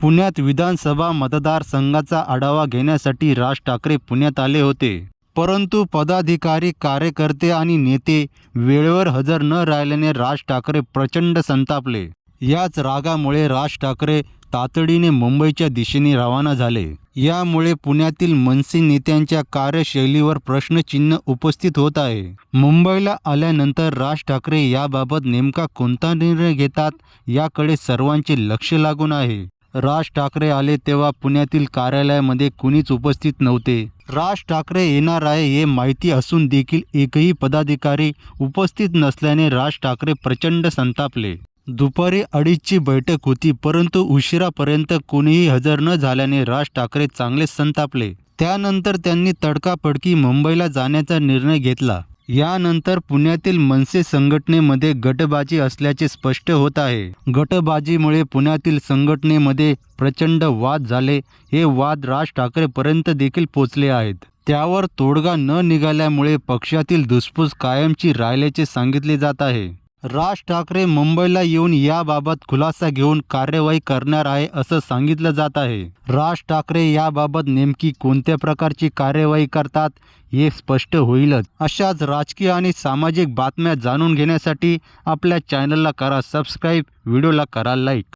पुण्यात विधानसभा मतदारसंघाचा आढावा घेण्यासाठी राज ठाकरे पुण्यात आले होते. परंतु पदाधिकारी कार्यकर्ते आणि नेते वेळेवर हजर न राहिल्याने राज ठाकरे प्रचंड संतापले. याच रागामुळे राज ठाकरे तातडीने मुंबईच्या दिशेने रवाना झाले. यामुळे पुण्यातील मनसे नेत्यांच्या कार्यशैलीवर प्रश्नचिन्ह उपस्थित होत आहे. मुंबईला आल्यानंतर राज ठाकरे याबाबत नेमका कोणता निर्णय घेतात याकडे सर्वांचे लक्ष लागून आहे. राज ठाकरे आले तेव्हा पुण्यातील कार्यालयामध्ये कुणीच उपस्थित नव्हते. राज ठाकरे येणार आहे हे माहिती असून देखील एकही पदाधिकारी उपस्थित नसल्याने राज ठाकरे प्रचंड संतापले. दुपारी अडीचची बैठक होती परंतु उशिरापर्यंत कोणीही हजर न झाल्याने राज ठाकरे चांगलेच संतापले. त्यानंतर त्यांनी तडकाफडकी मुंबईला जाण्याचा निर्णय घेतला. यानंतर पुण्यातील मनसे संघटनेमध्ये गटबाजी असल्याचे स्पष्ट होत आहे. गटबाजीमुळे पुण्यातील संघटनेमध्ये प्रचंड वाद झाले. हे वाद राज ठाकरेपर्यंत देखील पोचले आहेत. त्यावर तोडगा न निघाल्यामुळे पक्षातील धुसफूस कायमची राहिल्याचे सांगितले जात आहे. राज ठाकरे मुंबईला येऊन याबाबत खुलासा घेऊन कार्यवाही करणार आहे असं सांगितलं जात आहे. राज ठाकरे याबाबत नेमकी कोणत्या प्रकारची कार्यवाही करतात हे स्पष्ट होईलच. अशाच राजकीय आणि सामाजिक बातम्या जाणून घेण्यासाठी आपल्या चॅनलला करा सबस्क्राईब व्हिडिओला करा लाईक.